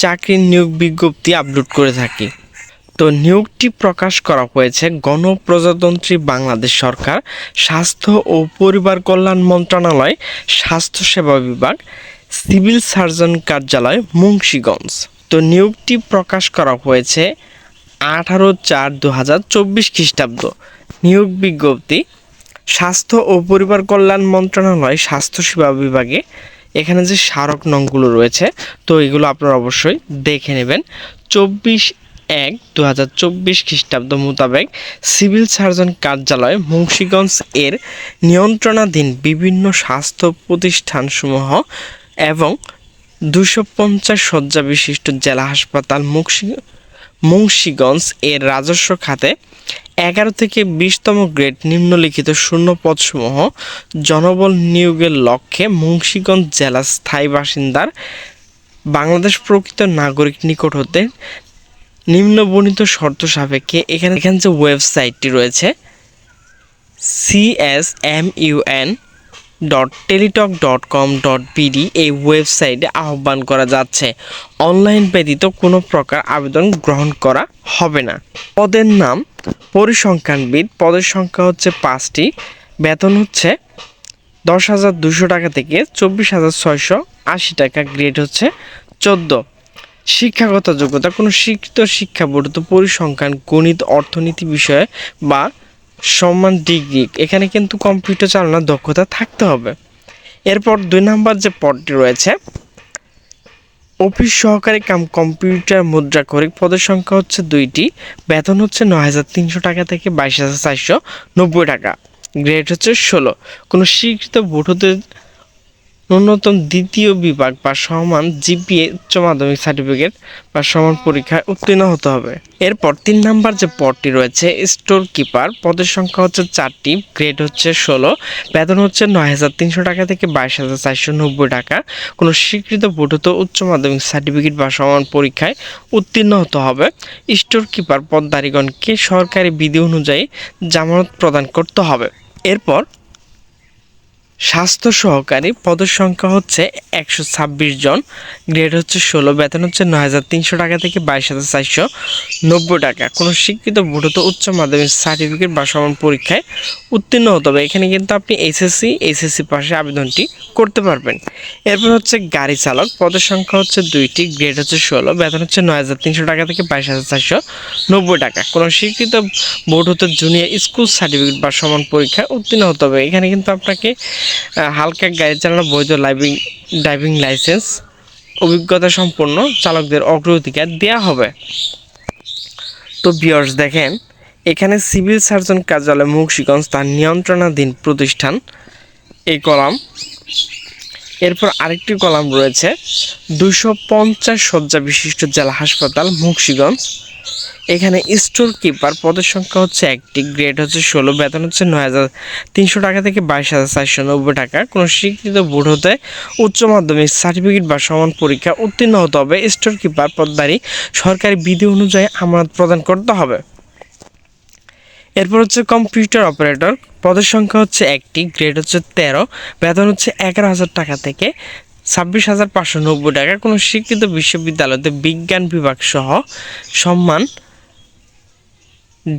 চাকরির নিয়োগ বিজ্ঞপ্তি আপলোড করে থাকি। তো নিয়োগটি প্রকাশ করা হয়েছে গণপ্রজাতন্ত্রী বাংলাদেশ সরকার, স্বাস্থ্য ও পরিবার কল্যাণ মন্ত্রণালয় স্বাস্থ্যসেবা বিভাগ, সিভিল সার্জন কার্যালয়, মুন্সীগঞ্জ। তো নিয়োগটি প্রকাশ করা হয়েছে আঠারো চার দু হাজার চব্বিশ খ্রিস্টাব্দ। নিয়োগ বিজ্ঞপ্তি, স্বাস্থ্য ও পরিবার কল্যাণ মন্ত্রণালয় স্বাস্থ্যসেবা বিভাগে এখানে যে স্মারক নংগুলো রয়েছে, তো এগুলো আপনারা অবশ্যই দেখে নেবেন। চব্বিশ এক দু হাজার চব্বিশ খ্রিস্টাব্দ মোতাবেক সিভিল সার্জন কার্যালয় মুন্সীগঞ্জ এর নিয়ন্ত্রণাধীন বিভিন্ন স্বাস্থ্য প্রতিষ্ঠানসমূহ এবং দুশো পঞ্চাশ শয্যা বিশিষ্ট জেলা হাসপাতাল মুন্সী মুন্সীগঞ্জ এর রাজস্ব খাতে এগারো থেকে বিশতম গ্রেড নিম্নলিখিত শূন্য পদসমূহ জনবল নিয়োগের লক্ষ্যে মুন্সীগঞ্জ জেলা স্থায়ী বাসিন্দার বাংলাদেশ প্রকৃত নাগরিক নিকট হতে নিম্নবর্ণিত শর্ত সাপেক্ষে এখানে এখানে যে ওয়েবসাইটটি রয়েছে CSMUN dot Teletalk dot com dot BD এই ওয়েবসাইটে আহ্বান করা যাচ্ছে। অনলাইন ব্যতীত কোনো প্রকার আবেদন গ্রহণ করা হবে না। পদের নাম, পরিসংখ্যানবিদ, পদের সংখ্যা হচ্ছে পাঁচটি, বেতন হচ্ছে দশ হাজার দুশো টাকা থেকে চব্বিশ হাজার ছয়শো আশি টাকা গ্রেড হচ্ছে চোদ্দ। শিক্ষাগত যোগ্যতা, কোনো শিক্ষিত শিক্ষা বোর্ড তো পরিসংখ্যান, গণিত, অর্থনীতি বিষয়ে বা সম্মান ডিগ্রি। এখানে কিন্তু কম্পিউটার চালানোর দক্ষতা থাকতে হবে। এরপর দুই নাম্বার যে পদটি রয়েছে, অফিস সহকারী কাম কম্পিউটার মুদ্রা করে পদের সংখ্যা হচ্ছে দুইটি। বেতন হচ্ছে ন হাজার তিনশো টাকা থেকে বাইশ হাজার চারশো নব্বই টাকা। গ্রেড হচ্ছে ষোলো। কোনো স্বীকৃত বোর্ড হতে ন্যূনতম দ্বিতীয় বিভাগ বা সমান জিপিএ উচ্চ মাধ্যমিক সার্টিফিকেট বা সমান পরীক্ষায় উত্তীর্ণ হতে হবে। এরপর তিন নাম্বার যে পদটি রয়েছে স্টোর কিপার পদের সংখ্যা হচ্ছে চারটি গ্রেড হচ্ছে ষোলো, বেতন হচ্ছে নয় হাজার তিনশো টাকা থেকে বাইশ হাজার চারশো নব্বই টাকা। কোনো স্বীকৃত বোর্ডত উচ্চ মাধ্যমিক সার্টিফিকেট বা সমান পরীক্ষায় উত্তীর্ণ হতে হবে। স্টোর কিপার পদধারীগণকে সরকারি বিধি অনুযায়ী জামানত প্রদান করতে হবে। এরপর স্বাস্থ্য সহকারী পদের সংখ্যা হচ্ছে একশো ছাব্বিশ জন, গ্রেড হচ্ছে ষোলো, বেতন হচ্ছে নয় হাজার তিনশো টাকা থেকে বাইশ হাজার চারশো নব্বই টাকা। কোনো শিক্ষিত ভোটত উচ্চ মাধ্যমিক সার্টিফিকেট বা সমান পরীক্ষায় উত্তীর্ণ হতে হবে। এখানে কিন্তু আপনি এসএসসি এসএসসি পাশে আবেদনটি করতে পারবেন। এরপর হচ্ছে গাড়ি চালক, পদের সংখ্যা হচ্ছে দুইটি, গ্রেড হচ্ছে ষোলো, বেতন হচ্ছে নয় হাজার তিনশো টাকা থেকে বাইশ হাজার চারশো নব্বই টাকা। কোনো শিক্ষিত বোর্ড হতে জুনিয়র স্কুল সার্টিফিকেট বা সমান পরীক্ষায় উত্তীর্ণ হতে হবে। এখানে কিন্তু আপনাকে হালকা গাড়ি চালানো বৈধ লাইভিং, ড্রাইভিং লাইসেন্স, অভিজ্ঞতা সম্পন্ন চালকদের অগ্রাধিকার দেওয়া হবে। তো বিয়ার্স দেখেন, এখানে সিভিল সার্জন কার্যালয় মুন্সিগঞ্জ তার নিয়ন্ত্রণাধীন প্রতিষ্ঠান, এই কলাম। এরপর আরেকটি কলাম রয়েছে দুশো পঞ্চাশ শয্যা বিশিষ্ট জেলা হাসপাতাল মুন্সিগঞ্জ। এখানে স্টোর কিপার, পদের সংখ্যা হচ্ছে একটি, গ্রেড হচ্ছে ষোলো, বেতন হচ্ছে নয় হাজার তিনশো টাকা থেকে বাইশ হাজার চারশো নব্বই টাকা। কোনো স্বীকৃত বোর্ড হতে উচ্চ মাধ্যমিক সার্টিফিকেট বা সমান পরীক্ষা উত্তীর্ণ হতে হবে। স্টোর কিপার পদধারী সরকারি বিধি অনুযায়ী আমানত প্রদান করতে হবে। এরপর হচ্ছে কম্পিউটার অপারেটর, পদের সংখ্যা হচ্ছে একটি, গ্রেড হচ্ছে তেরো, বেতন হচ্ছে এগারো হাজার টাকা থেকে ছাব্বিশ হাজার পাঁচশো নব্বই টাকা। কোনো শিক্ষিত বিশ্ববিদ্যালয়তে বিজ্ঞান বিভাগ সহ সম্মান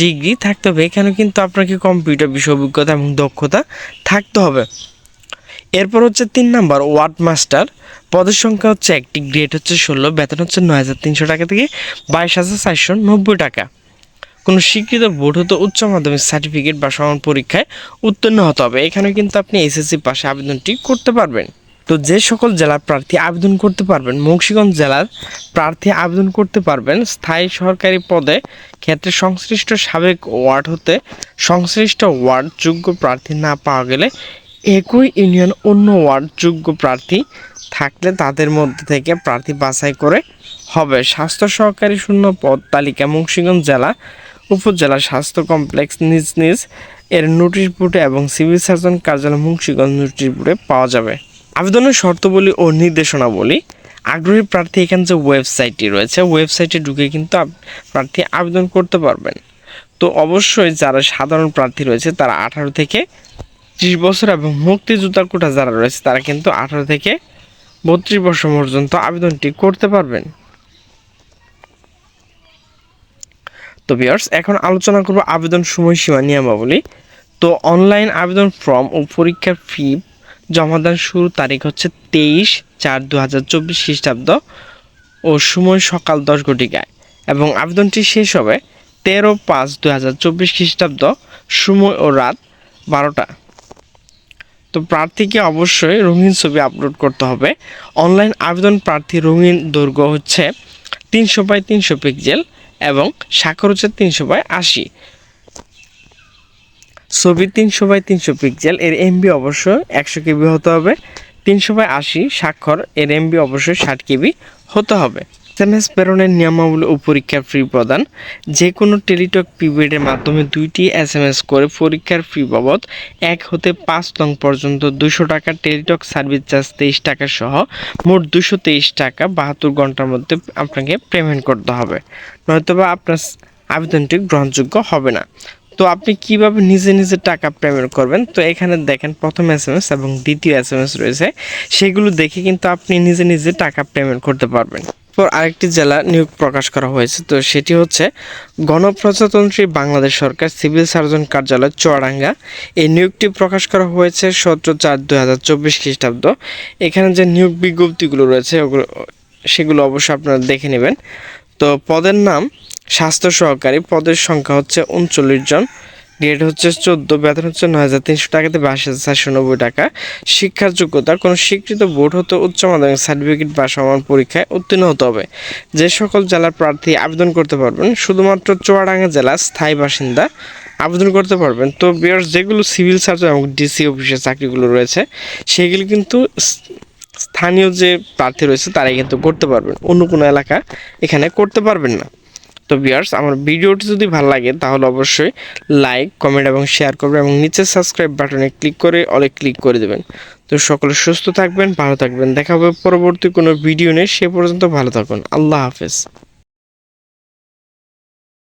ডিগ্রি থাকতে হবে, এখানে কিন্তু আপনাকে কম্পিউটার বিষয় অভিজ্ঞতা এবং দক্ষতা থাকতে হবে। এরপর হচ্ছে তিন নাম্বার ওয়ার্ড মাস্টার পদের সংখ্যা হচ্ছে একটি, গ্রেড হচ্ছে ষোলো, বেতন হচ্ছে নয় হাজার তিনশো টাকা থেকে বাইশ হাজার চারশো নব্বই টাকা। কোনো স্বীকৃত বোর্ড হতে উচ্চ মাধ্যমিক সার্টিফিকেট বা সমান পরীক্ষায় উত্তীর্ণ হতে হবে। এখানে কিন্তু আপনি এসএসসি পাশে আবেদনটি করতে পারবেন। তো যে সকল জেলার প্রার্থী আবেদন করতে পারবেন, মুন্সিগঞ্জ জেলার প্রার্থী আবেদন করতে পারবেন, স্থায়ী সরকারি পদে ক্ষেত্রে সংশ্লিষ্ট সাবেক ওয়ার্ড হতে সংশ্লিষ্ট ওয়ার্ড যোগ্য প্রার্থী না পাওয়া গেলে একই ইউনিয়ন অন্য ওয়ার্ড যোগ্য প্রার্থী থাকলে তাদের মধ্যে থেকে প্রার্থী বাছাই করে হবে। স্বাস্থ্য সহকারী শূন্য পদ তালিকা মুন্সিগঞ্জ জেলা উপজেলা স্বাস্থ্য কমপ্লেক্স নিজ নিজ এর নোটিশ বোর্ডে এবং সিভিল সার্জন কার্যালয় মুন্সিগঞ্জ নোটিশ বোর্ডে পাওয়া যাবে। আবেদনের শর্তাবলী ও নির্দেশনাবলী, আগ্রহী প্রার্থী এখানে যে ওয়েবসাইটটি রয়েছে ওয়েবসাইটে ঢুকে কিন্তু প্রার্থী আবেদন করতে পারবেন। তো অবশ্যই যারা সাধারণ প্রার্থী রয়েছে, তারা আঠারো থেকে ত্রিশ বছর এবং মুক্তিযোদ্ধা কোটা যারা রয়েছে, তারা কিন্তু আঠারো থেকে বত্রিশ বছর পর্যন্ত আবেদনটি করতে পারবেন। তো বিয়ার্স এখন আলোচনা করব আবেদন সময়সীমা নিয়মাবলী। তো অনলাইন আবেদন ফর্ম ও পরীক্ষার ফি জমাদান শুরু তারিখ হচ্ছে তেইশ চার দু হাজার চব্বিশ খ্রিস্টাব্দ ও সময় সকাল দশ ঘটিকায়। এবং আবেদনটি শেষ হবে তেরো পাঁচ দু হাজার চব্বিশ খ্রিস্টাব্দ সময় ও রাত বারোটা। তো প্রার্থীকে অবশ্যই রঙিন ছবি আপলোড করতে হবে। অনলাইন আবেদন প্রার্থী রঙিন দৈর্ঘ্য হচ্ছে তিনশো বাই তিনশো পিক্সেল এবং স্বাক্ষর হচ্ছে তিনশো বাই আশি। ছবি তিনশো বাই তিনশো পিক্সেল, এর এমবি অবশ্যই একশো কেবি হতে হবে। তিনশো বাই আশি স্বাক্ষর, এর এমবি অবশ্যই ষাট কেবি হতে হবে। এস এম এস প্রেরণের নিয়মাবলী ও পরীক্ষার ফি প্রদান। যে কোনো টেলিটক প্রিপেডের মাধ্যমে দুইটি এস এম এস করে পরীক্ষার ফি বাবদ এক হতে পাঁচ নং পর্যন্ত দুশো টাকা টেলিটক সার্ভিস চার্জ তেইশ টাকা সহ মোট দুশো তেইশ টাকা বাহাত্তর ঘণ্টার মধ্যে আপনাকে পেমেন্ট করতে হবে। নয়তোবা আপনার আবেদনটি গ্রহণযোগ্য হবে না। তো আপনি কীভাবে নিজে নিজে টাকা পেমেন্ট করবেন? তো এখানে দেখেন প্রথম এস এম এস এবং দ্বিতীয় এস এম এস রয়েছে। সেগুলো দেখে কিন্তু আপনি নিজে নিজে টাকা পেমেন্ট করতে পারবেন। পর আরেকটি জেলা নিয়োগ প্রকাশ করা হয়েছে। তো সেটি হচ্ছে গণপ্রজাতন্ত্রী বাংলাদেশ সরকার সিভিল সার্জন কার্যালয় চুয়াডাঙ্গা। এই নিয়োগটি প্রকাশ করা হয়েছে সতেরো চার দু হাজার চব্বিশ খ্রিস্টাব্দ। এখানে যে নিয়োগ বিজ্ঞপ্তিগুলো রয়েছে, ওগুলো, সেগুলো অবশ্যই আপনারা দেখে নেবেন। তো পদের নাম স্বাস্থ্য সহকারী পদের সংখ্যা হচ্ছে উনচল্লিশ জন। গ্রেড হচ্ছে চোদ্দ, বেতন হচ্ছে নয় হাজার তিনশো টাকাতে বাইশ হাজার চারশো নব্বই টাকা। শিক্ষার যোগ্যতা, কোনো স্বীকৃত বোর্ড হতে উচ্চ মাধ্যমিক সার্টিফিকেট বা সমান পরীক্ষায় উত্তীর্ণ হতে হবে। যে সকল জেলার প্রার্থী আবেদন করতে পারবেন, শুধুমাত্র চুয়াডাঙ্গা জেলার স্থায়ী বাসিন্দা আবেদন করতে পারবেন। তো বিয়ার যেগুলো সিভিল সার্জন এবং ডিসি অফিসের চাকরিগুলো রয়েছে, সেগুলি কিন্তু স্থানীয় যে প্রার্থী রয়েছে, তারাই কিন্তু করতে পারবেন। অন্য কোনো এলাকা এখানে করতে পারবেন না। তো বিয়ার্স আমার ভিডিওটি যদি ভালো লাগে, তাহলে অবশ্যই লাইক কমেন্ট এবং শেয়ার করবেন এবং নিচে সাবস্ক্রাইব বাটনে ক্লিক করে অলে ক্লিক করে দেবেন। তো সকলে সুস্থ থাকবেন, ভালো থাকবেন। দেখা হবে পরবর্তী কোনো ভিডিও নেই সে পর্যন্ত ভালো থাকুন। আল্লাহ হাফেজ।